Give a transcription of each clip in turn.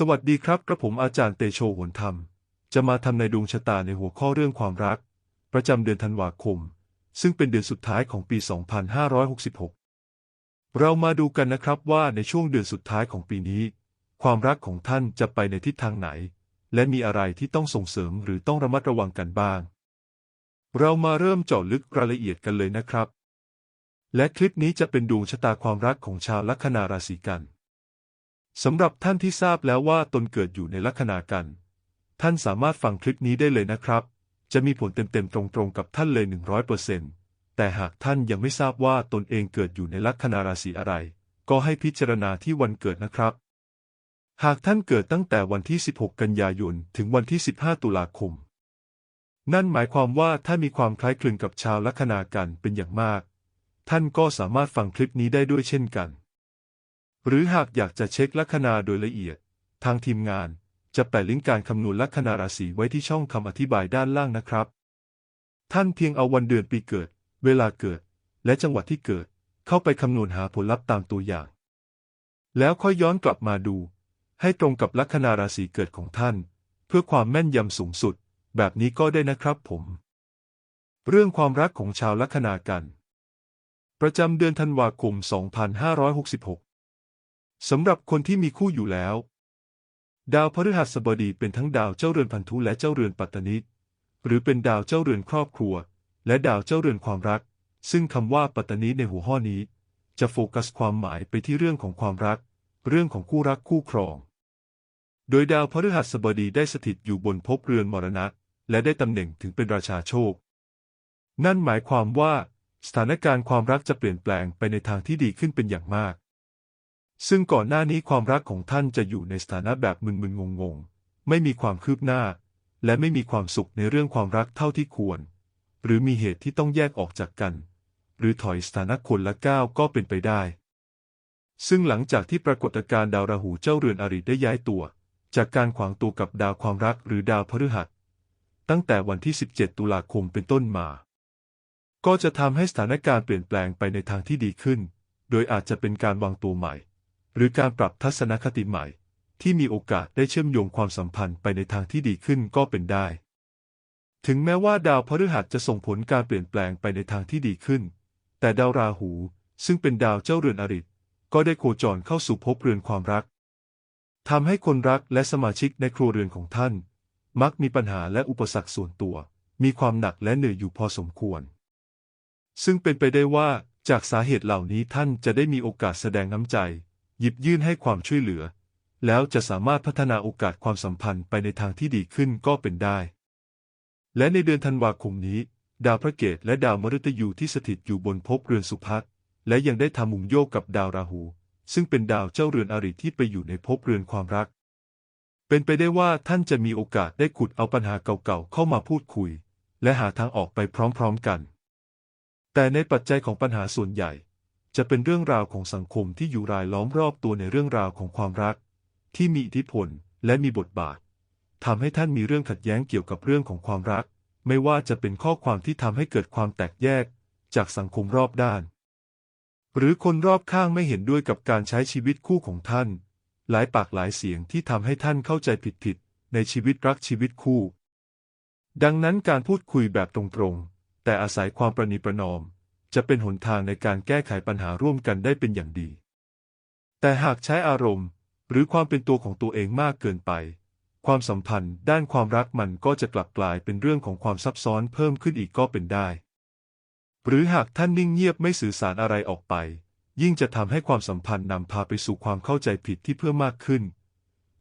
สวัสดีครับกระผมอาจารย์เตโชหนธรรม จะมาทำในดวงชะตาในหัวข้อเรื่องความรัก ประจำเดือนธันวาคม ซึ่งเป็นเดือนสุดท้ายของปี 2566 เรามาดูกันนะครับว่าในช่วงเดือนสุดท้ายของปีนี้ ความรักของท่านจะไปในทิศทางไหน และมีอะไรที่ต้องส่งเสริมหรือต้องระมัดระวังกันบ้าง เรามาเริ่มเจาะลึกรายละเอียดกันเลยนะครับ และคลิปนี้จะเป็นดวงชะตาความรักของชาวลัคนาราศีกัน สำหรับท่านที่ทราบแล้วว่าตนเกิดอยู่ในลัคนากัน ท่านสามารถฟังคลิปนี้ได้เลยนะครับ จะมีผลเต็มๆตรงๆกับท่านเลย 100%แต่หากท่านยังไม่ทราบว่าตนเองเกิดอยู่ในลัคนาราศีอะไร ก็ให้พิจารณาที่วันเกิดนะครับ หากท่านเกิดตั้งแต่วันที่ 16 กันยายน ถึงวันที่ 15 ตุลาคม นั่นหมายความว่าถ้ามีความคล้ายคลึงกับชาวลัคนากันเป็นอย่างมาก ท่านก็สามารถฟังคลิปนี้ได้ด้วยเช่นกัน หรือหากอยากจะเช็คลัคนาโดยละเอียด ทางทีมงานจะแปะลิงก์การคำนวณลัคนาราศีไว้ที่ช่องคำอธิบายด้านล่างนะครับ ท่านเพียงเอาวันเดือนปีเกิด เวลาเกิด และจังหวัดที่เกิด เข้าไปคำนวณหาผลลัพธ์ตามตัวอย่าง แล้วค่อยย้อนกลับมาดู ให้ตรงกับลัคนาราศีเกิดของท่าน เพื่อความแม่นยำสูงสุด แบบนี้ก็ได้นะครับผม เรื่องความรักของชาวลัคนากัน ประจำเดือนธันวาคม 2566 สำหรับคนที่มีคู่อยู่แล้ว ดาวพฤหัสบดีเป็นทั้งดาวเจ้าเรือนพันธุและเจ้าเรือนปัตตนิหรือเป็นดาวเจ้าเรือนครอบครัว และดาวเจ้าเรือนความรัก ซึ่งคำว่าปัตตนิในหัวข้อนี้ จะโฟกัสความหมายไปที่เรื่องของความรัก เรื่องของคู่รักคู่ครอง โดยดาวพฤหัสบดีได้สถิตอยู่บนภพเรือนมรณะ และได้ตำแหน่งถึงเป็นราชาโชค นั่นหมายความว่า สถานการณ์ความรักจะเปลี่ยนแปลงไปในทางที่ดีขึ้นเป็นอย่างมาก ซึ่งก่อนหน้านี้ความรักของท่านจะอยู่ในสถานะแบบมึนๆงงๆ ไม่มีความคืบหน้า และไม่มีความสุขในเรื่องความรักเท่าที่ควร หรือมีเหตุที่ต้องแยกออกจากกัน หรือถอยสถานะคนละก้าวก็เป็นไปได้ ซึ่งหลังจากที่ปรากฏการณ์ดาวราหูเจ้าเรือนอริได้ย้ายตัว จากการขวางตัวกับดาวความรักหรือดาวพฤหัส ตั้งแต่วันที่ 17 ตุลาคมเป็นต้นมา ก็จะทำให้สถานการณ์เปลี่ยนแปลงไปในทางที่ดีขึ้น โดยอาจจะเป็นการวางตัวใหม่ หรือการปรับทัศนคติใหม่ ที่มีโอกาสได้เชื่อมโยงความสัมพันธ์ไปในทางที่ดีขึ้นก็เป็นได้ ถึงแม้ว่าดาวพฤหัสจะส่งผลการเปลี่ยนแปลงไปในทางที่ดีขึ้น แต่ดาวราหูซึ่งเป็นดาวเจ้าเรือนอริตก็ได้โคจรเข้าสู่ภพเรือนความรักทำให้คนรักและสมาชิกในครัวเรือนของท่าน มักมีปัญหาและอุปสรรคส่วนตัว มีความหนักและเหนื่อยอยู่พอสมควร ซึ่งเป็นไปได้ว่าจากสาเหตุเหล่านี้ท่านจะได้มีโอกาสแสดงน้ำใจ หยิบยื่นให้ความช่วยเหลือ แล้วจะสามารถพัฒนาโอกาสความสัมพันธ์ไปในทางที่ดีขึ้นก็เป็นได้ และในเดือนธันวาคมนี้ ดาวพระเกตและดาวมฤตยูที่สถิตอยู่บนภพเรือนสุภัทและยังได้ทำมุมโยกกับดาวราหู ซึ่งเป็นดาวเจ้าเรือนอริที่ไปอยู่ในภพเรือนความรัก เป็นไปได้ว่าท่านจะมีโอกาสได้ขุดเอาปัญหาเก่าๆเข้ามาพูดคุย และหาทางออกไปพร้อมๆกัน แต่ในปัจจัยของปัญหาส่วนใหญ่ จะเป็นเรื่องราวของสังคมที่อยู่รายล้อมรอบตัวในเรื่องราวของความรัก ที่มีอิทธิพลและมีบทบาททำให้ท่านมีเรื่องขัดแย้งเกี่ยวกับเรื่องของความรัก ไม่ว่าจะเป็นข้อความที่ทำให้เกิดความแตกแยก จากสังคมรอบด้าน หรือคนรอบข้างไม่เห็นด้วยกับการใช้ชีวิตคู่ของท่าน หลายปากหลายเสียงที่ทำให้ท่านเข้าใจผิดๆในชีวิตรักชีวิตคู่ ดังนั้นการพูดคุยแบบตรงๆ แต่อาศัยความประนีประนอม จะเป็นหนทางในการแก้ไขปัญหาร่วมกันได้เป็นอย่างดี แต่หากใช้อารมณ์ หรือความเป็นตัวของตัวเองมากเกินไป ความสัมพันธ์ด้านความรักมันก็จะกลับกลายเป็นเรื่องของความซับซ้อนเพิ่มขึ้นอีกก็เป็นได้ หรือหากท่านนิ่งเงียบไม่สื่อสารอะไรออกไป ยิ่งจะทำให้ความสัมพันธ์นำพาไปสู่ความเข้าใจผิดที่เพิ่มมากขึ้น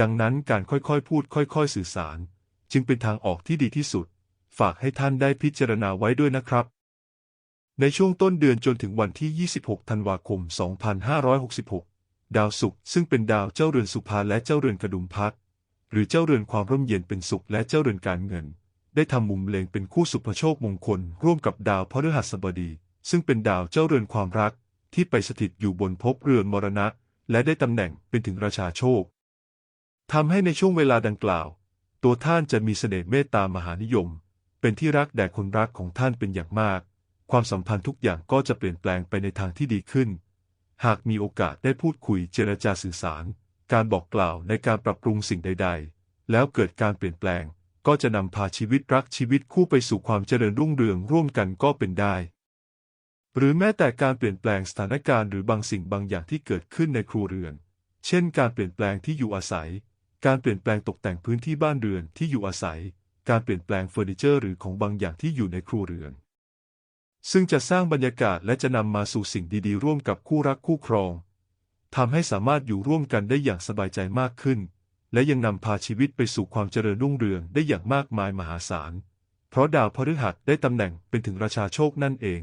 ดังนั้นการค่อยๆพูดค่อยๆ สื่อสาร จึงเป็นทางออกที่ดีที่สุด ฝากให้ท่านได้พิจารณาไว้ด้วยนะครับ ในช่วงต้นเดือนจนถึงวันที่ 26 ธันวาคม 2566 ดาวศุกร์ซึ่งเป็นดาวเจ้าเรือนสุภาและเจ้าเรือนกระดุมพัดหรือเจ้าเรือนความร่มเย็นเป็นสุขและเจ้าเรือนการเงิน ได้ทำมุมเลงเป็นคู่สุภโชคมงคล ร่วมกับดาวพฤหัสบดี ซึ่งเป็นดาวเจ้าเรือนความรัก ที่ไปสถิตอยู่บนภพเรือนมรณะ และได้ตำแหน่งเป็นถึงราชาโชคทำให้ในช่วงเวลาดังกล่าว ตัวท่านจะมีเสน่ห์เมตตามหานิยม เป็นที่รักแด่คนรักของท่านเป็นอย่างมาก ความสัมพันธ์ทุกอย่างก็จะเปลี่ยนแปลงไปในทางที่ดีขึ้น หากมีโอกาสได้พูดคุยเจรจาสื่อสาร การบอกกล่าวในการปรับปรุงสิ่งใด ๆ แล้วเกิดการเปลี่ยนแปลง ก็จะนำพาชีวิตรักชีวิตคู่ไปสู่ความเจริญรุ่งเรืองร่วมกันก็เป็นได้ หรือแม้แต่การเปลี่ยนแปลงสถานการณ์หรือบางสิ่งบางอย่างที่เกิดขึ้นในครัวเรือน เช่น การเปลี่ยนแปลงที่อยู่อาศัย การเปลี่ยนแปลงตกแต่งพื้นที่บ้านเรือนที่อยู่อาศัย การเปลี่ยนแปลงเฟอร์นิเจอร์หรือของบางอย่างที่อยู่ในครัวเรือน ซึ่งจะสร้างบรรยากาศและจะนำมาสู่สิ่งดีๆ ร่วมกับคู่รักคู่ครองทำให้สามารถอยู่ร่วมกันได้อย่างสบายใจมากขึ้น และยังนำพาชีวิตไปสู่ความเจริญรุ่งเรืองได้อย่างมากมายมหาศาล เพราะดาวพฤหัสได้ตำแหน่งเป็นถึงราชาโชคนั่นเอง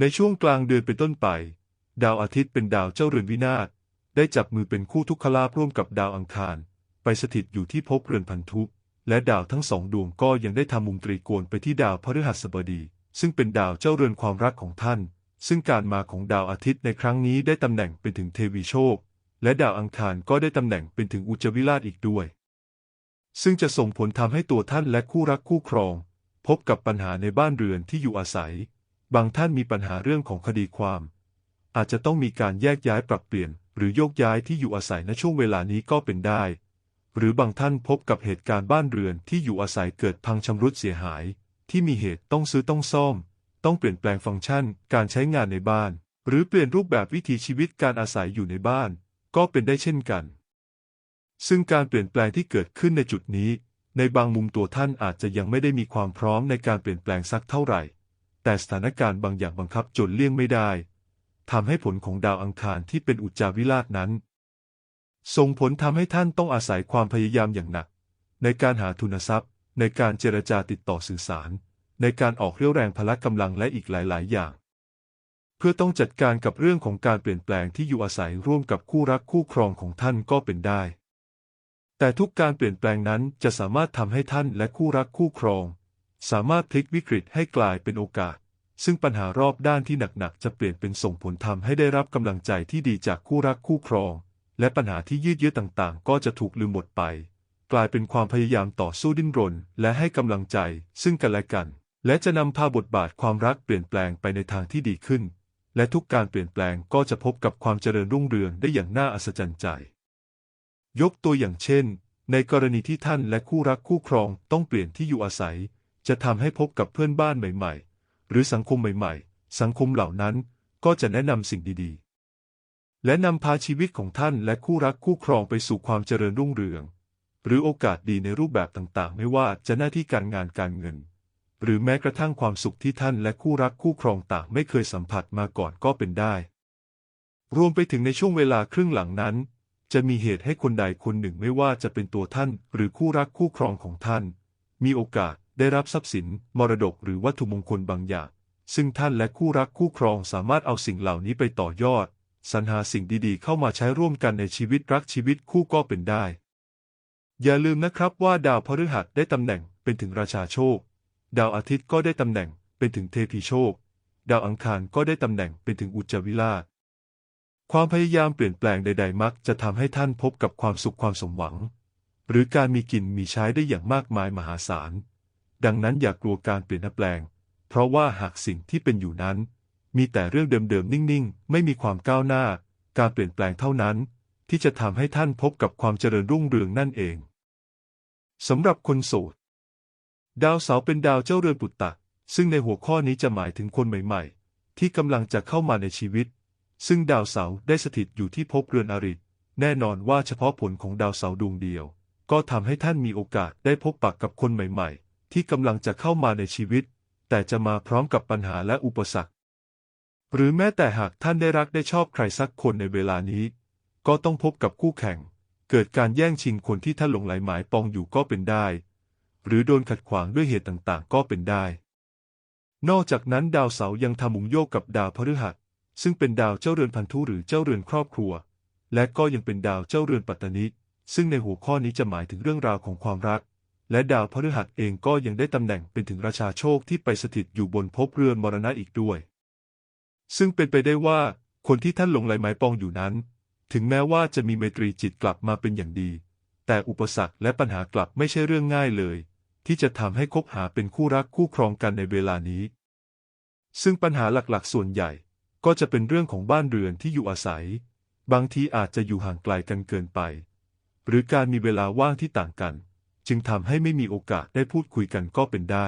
ในช่วงกลางเดือนเป็นต้นไป ดาวอาทิตย์เป็นดาวเจ้าเรือนวินาศได้จับมือเป็นคู่ทุกขลาภร่วมกับดาวอังคาร ไปสถิตอยู่ที่ภพเรือนพันธุและดาวทั้งสองดวงก็ยังได้ทำมุมตรีโกณไปที่ดาวพฤหัสบดี ซึ่งเป็นดาวเจ้าเรือนความรักของท่าน ซึ่งการมาของดาวอาทิตย์ในครั้งนี้ได้ตำแหน่งเป็นถึงเทวีโชค และดาวอังคารก็ได้ตำแหน่งเป็นถึงอุจวิราชอีกด้วย ซึ่งจะส่งผลทำให้ตัวท่านและคู่รักคู่ครอง พบกับปัญหาในบ้านเรือนที่อยู่อาศัย บางท่านมีปัญหาเรื่องของคดีความ อาจจะต้องมีการแยกย้ายปรับเปลี่ยน หรือโยกย้ายที่อยู่อาศัยในช่วงเวลานี้ก็เป็นได้ หรือบางท่านพบกับเหตุการณ์บ้านเรือนที่อยู่อาศัยเกิดพังชำรุดเสียหาย ที่มีเหตุต้องซื้อต้องซ่อม ต้องเปลี่ยนแปลงฟังก์ชัน การใช้งานในบ้าน หรือเปลี่ยนรูปแบบวิถีชีวิตการอาศัยอยู่ในบ้าน ก็เป็นได้เช่นกัน ซึ่งการเปลี่ยนแปลงที่เกิดขึ้นในจุดนี้ ในบางมุมตัวท่านอาจจะยังไม่ได้มีความพร้อมในการเปลี่ยนแปลงสักเท่าไหร่ แต่สถานการณ์บางอย่างบังคับจนเลี่ยงไม่ได้ทำให้ผลของดาวอังคารที่เป็นอุจจาวิราชนั้นส่งผลทำให้ท่านต้องอาศัยความพยายามอย่างหนัก ในการหาทุนทรัพย์ ในการเจรจาติดต่อสื่อสาร ในการออกเรี่ยวแรงพละกำลังและอีกหลาย ๆ อย่าง เพื่อต้องจัดการกับเรื่องของการเปลี่ยนแปลงที่อยู่อาศัยร่วมกับคู่รักคู่ครองของท่านก็เป็นได้ แต่ทุกการเปลี่ยนแปลงนั้นจะสามารถทำให้ท่านและคู่รักคู่ครอง สามารถพลิกวิกฤตให้กลายเป็นโอกาส ซึ่งปัญหารอบด้านที่หนัก ๆ จะเปลี่ยนเป็นส่งผลทำให้ได้รับกำลังใจที่ดีจากคู่รักคู่ครอง และปัญหาที่ยืดเยื้อต่าง ๆ ก็จะถูกลืมหมดไป กลายเป็นความพยายามต่อสู้ดิ้นรน และให้กำลังใจ ซึ่งกันและกัน และจะนำพาบทบาทความรักเปลี่ยนแปลงไปในทางที่ดีขึ้น และทุกการเปลี่ยนแปลงก็จะพบกับความเจริญรุ่งเรืองได้อย่างน่าอัศจรรย์ใจ ยกตัวอย่างเช่น ในกรณีที่ท่านและคู่รักคู่ครองต้องเปลี่ยนที่อยู่อาศัย จะทำให้พบกับเพื่อนบ้านใหม่ ๆ หรือสังคมใหม่ ๆ สังคมเหล่านั้นก็จะแนะนำสิ่งดีๆ และนำพาชีวิตของท่านและคู่รักคู่ครองไปสู่ความเจริญรุ่งเรือง หรือโอกาสดีในรูปแบบต่างๆ ไม่ว่าจะหน้าที่การงานการเงิน หรือแม้กระทั่งความสุขที่ท่านและคู่รักคู่ครองต่างไม่เคยสัมผัสมาก่อนก็เป็นได้ รวมไปถึงในช่วงเวลาครึ่งหลังนั้น จะมีเหตุให้คนใดคนหนึ่งไม่ว่าจะเป็นตัวท่าน หรือคู่รักคู่ครองของท่าน มีโอกาสได้รับทรัพย์สิน มรดกหรือวัตถุมงคลบางอย่าง ซึ่งท่านและคู่รักคู่ครองสามารถเอาสิ่งเหล่านี้ไปต่อยอดสรรหาสิ่งดีๆ เข้ามาใช้ร่วมกันในชีวิตรักชีวิตคู่ก็เป็นได้ อย่าลืมนะครับว่าดาวพฤหัสได้ตำแหน่งเป็นถึงราชาโชค ดาวอาทิตย์ก็ได้ตำแหน่งเป็นถึงเทพีโชค ดาวอังคารก็ได้ตำแหน่งเป็นถึงอุจจวิราความพยายามเปลี่ยนแปลงใด ๆ มักจะทำให้ท่านพบกับความสุขความสมหวัง หรือการมีกินมีใช้ได้อย่างมากมายมหาศาล ดังนั้นอย่ากกลัวการเปลี่ยนแปลง เพราะว่าหากสิ่งที่เป็นอยู่นั้น มีแต่เรื่องเดิมๆนิ่งๆ ไม่มีความก้าวหน้า การเปลี่ยนแปลงเท่านั้น ที่จะทำให้ท่านพบกับความเจริญรุ่งเรืองนั่นเอง สำหรับคนโสด ดาวเสาร์เป็นดาวเจ้าเรือนปุตตะ ซึ่งในหัวข้อนี้จะหมายถึงคนใหม่ ๆ ที่กำลังจะเข้ามาในชีวิต ซึ่งดาวเสาร์ได้สถิตอยู่ที่ภพเรือนอริแน่นอนว่าเฉพาะผลของดาวเสาร์ดวงเดียว ก็ทำให้ท่านมีโอกาสได้พบปะกกับคนใหม่ ๆ ที่กำลังจะเข้ามาในชีวิต แต่จะมาพร้อมกับปัญหาและอุปสรรค หรือแม้แต่หากท่านได้รักได้ชอบใครสักคนในเวลานี้ ก็ต้องพบกับคู่แข่ง เกิดการแย่งชิงคนที่ท่านหลงไหลหมายปองอยู่ก็เป็นได้ หรือโดนขัดขวางด้วยเหตุต่างๆ ก็เป็นได้ นอกจากนั้นดาวเสาร์ยังทำมุมโยกกับดาวพฤหัส ซึ่งเป็นดาวเจ้าเรือนพันธุหรือเจ้าเรือนครอบครัว และก็ยังเป็นดาวเจ้าเรือนปัตตานิซึ่งในหัวข้อนี้จะหมายถึงเรื่องราวของความรัก และดาวพฤหัสเองก็ยังได้ตำแหน่งเป็นถึงราชาโชคที่ไปสถิตอยู่บนภพเรือนมรณะอีกด้วย ซึ่งเป็นไปได้ว่าคนที่ท่านหลงไหลหมายปองอยู่นั้น ถึงแม้ว่าจะมีเมตรีจิตกลับมาเป็นอย่างดี แต่อุปสรรคและปัญหากลับไม่ใช่เรื่องง่ายเลย ที่จะทำให้คบหาเป็นคู่รักคู่ครองกันในเวลานี้ ซึ่งปัญหาหลักๆ ส่วนใหญ่ ก็จะเป็นเรื่องของบ้านเรือนที่อยู่อาศัย บางทีอาจจะอยู่ห่างไกลกันเกินไป หรือการมีเวลาว่างที่ต่างกัน จึงทำให้ไม่มีโอกาสได้พูดคุยกันก็เป็นได้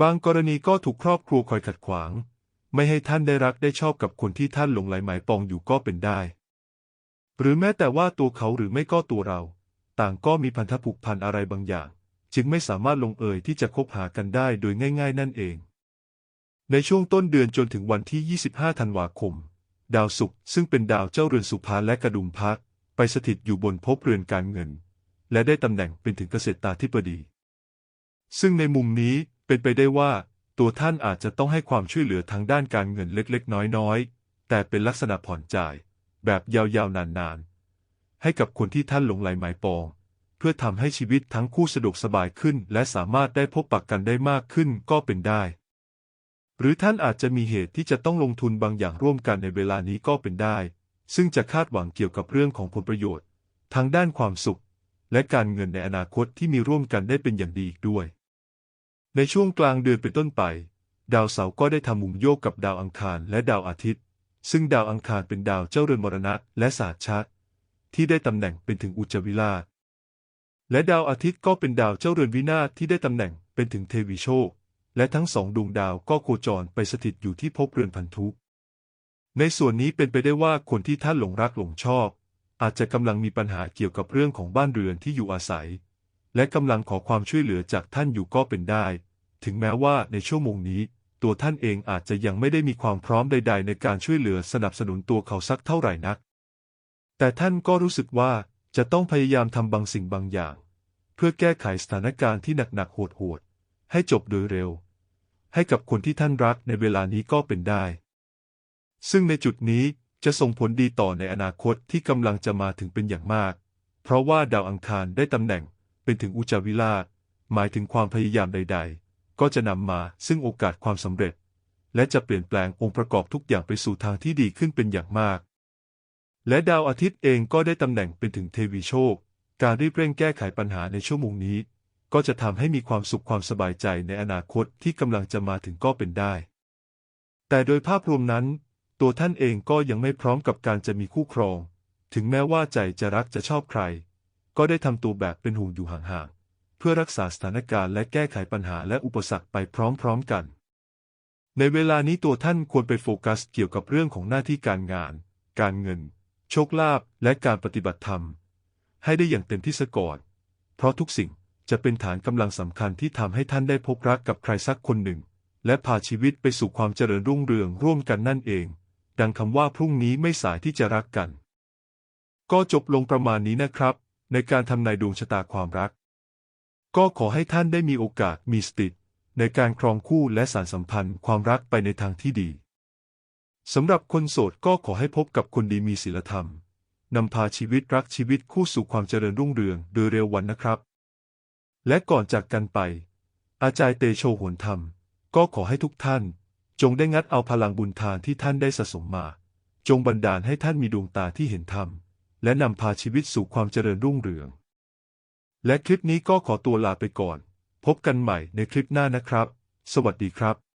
บางกรณีก็ถูกครอบครัวคอยขัดขวาง ไม่ให้ท่านได้รักได้ชอบกับคนที่ท่านหลงไหลหมายปองอยู่ก็เป็นได้ หรือแม้แต่ว่าตัวเขาหรือไม่ก็ตัวเรา ต่างก็มีพันธผูกพันอะไรบางอย่าง จึงไม่สามารถลงเอยที่จะคบหากันได้โดยง่าย ๆ นั่นเอง ในช่วงต้นเดือนจนถึงวันที่ 25 ธันวาคม ดาวศุกร์ซึ่งเป็นดาวเจ้าเรือนสุภาและกระดุมพักไปสถิตอยู่บนภพเรือนการเงิน และได้ตำแหน่งเป็นถึงเกษตราธิบดี ซึ่งในมุมนี้เป็นไปได้ว่า ตัวท่านอาจจะต้องให้ความช่วยเหลือทางด้านการเงินเล็กๆ น้อยๆ แต่เป็นลักษณะผ่อนจ่าย แบบยาวๆ นานๆ ให้กับคนที่ท่านหลงไหลหมายปอง เพื่อทำให้ชีวิตทั้งคู่สะดวกสบายขึ้น และสามารถได้พบปะกกันได้มากขึ้นก็เป็นได้ หรือท่านอาจจะมีเหตุที่จะต้องลงทุนบางอย่างร่วมกันในเวลานี้ก็เป็นได้ ซึ่งจะคาดหวังเกี่ยวกับเรื่องของผลประโยชน์ ทางด้านความสุข และการเงินในอนาคตที่มีร่วมกันได้เป็นอย่างดีอีกด้วย ในช่วงกลางเดือนเป็นต้นไป ดาวเสาร์ก็ได้ทำมุมโยกกับดาวอังคารและดาวอาทิตย์ ซึ่งดาวอังคารเป็นดาวเจ้าเรือนมรณะและศาสตร์ชัดที่ได้ตำแหน่งเป็นถึงอุจวิราและดาวอาทิตย์ก็เป็นดาวเจ้าเรือนวินาศที่ได้ตำแหน่งเป็นถึงเทวีโชค และทั้งสองดวงดาวก็โคจรไปสถิตอยู่ที่ภพเรือนพันธุในส่วนนี้เป็นไปได้ว่าคนที่ท่านหลงรักหลงชอบ อาจจะกำลังมีปัญหาเกี่ยวกับเรื่องของบ้านเรือนที่อยู่อาศัย และกำลังขอความช่วยเหลือจากท่านอยู่ก็เป็นได้ ถึงแม้ว่าในชั่วโมงนี้ ตัวท่านเองอาจจะยังไม่ได้มีความพร้อมใด ๆ ในการช่วยเหลือสนับสนุนตัวเขาสักเท่าไหร่นัก แต่ท่านก็รู้สึกว่าจะต้องพยายามทำบางสิ่งบางอย่าง เพื่อแก้ไขสถานการณ์ที่หนักๆโหดๆให้จบโดยเร็ว ให้กับคนที่ท่านรักในเวลานี้ก็เป็นได้ ซึ่งในจุดนี้จะส่งผลดีต่อในอนาคตที่กำลังจะมาถึงเป็นอย่างมาก เพราะว่าดาวอังคารได้ตำแหน่งเป็นถึงอุจาวิราหมายถึงความพยายามใด ๆ ก็จะนำมาซึ่งโอกาสความสำเร็จ และจะเปลี่ยนแปลงองค์ประกอบทุกอย่างไปสู่ทางที่ดีขึ้นเป็นอย่างมาก และดาวอาทิตย์เองก็ได้ตำแหน่งเป็นถึงเทวีโชค การรีบเร่งแก้ไขปัญหาในชั่วโมงนี้ ก็จะทำให้มีความสุขความสบายใจในอนาคตที่กำลังจะมาถึงก็เป็นได้ แต่โดยภาพรวมนั้น ตัวท่านเองก็ยังไม่พร้อมกับการจะมีคู่ครอง ถึงแม้ว่าใจจะรักจะชอบใคร ก็ได้ทำตัวแบบเป็นห่วงอยู่ห่างๆ พื่อรักษาสถานการณ์และแก้ไขปัญหาและอุปสรรคไปพร้อมๆกัน ในเวลานี้ตัวท่านควรไปโฟกัสเกี่ยวกับเรื่องของหน้าที่การงาน การเงิน โชคลาภและการปฏิบัติธรรม ให้ได้อย่างเต็มที่ซะก่อน เพราะทุกสิ่งจะเป็นฐานกำลังสำคัญที่ทำให้ท่านได้พบรักกับใครสักคนหนึ่ง และพาชีวิตไปสู่ความเจริญรุ่งเรืองร่วมกันนั่นเอง ดังคำว่าพรุ่งนี้ไม่สายที่จะรักกัน ก็จบลงประมาณนี้นะครับ ในการทำนายดวงชะตาความรัก ก็ขอให้ท่านได้มีโอกาสมีสติในการครองคู่และสารสัมพันธ์ความรักไปในทางที่ดีสำหรับคนโสดก็ขอให้พบกับคนดีมีศีลธรรมนำพาชีวิตรักชีวิตคู่สู่ความเจริญรุ่งเรืองโดยเร็ววันนะครับ และก่อนจากกันไป อาจารย์เตโชโหนธรรม ก็ขอให้ทุกท่าน จงได้งัดเอาพลังบุญทานที่ท่านได้สะสมมา จงบันดาลให้ท่านมีดวงตาที่เห็นธรรม และนำพาชีวิตสู่ความเจริญรุ่งเรือง และคลิปนี้ก็ขอตัวลาไปก่อน พบกันใหม่ในคลิปหน้านะครับ สวัสดีครับ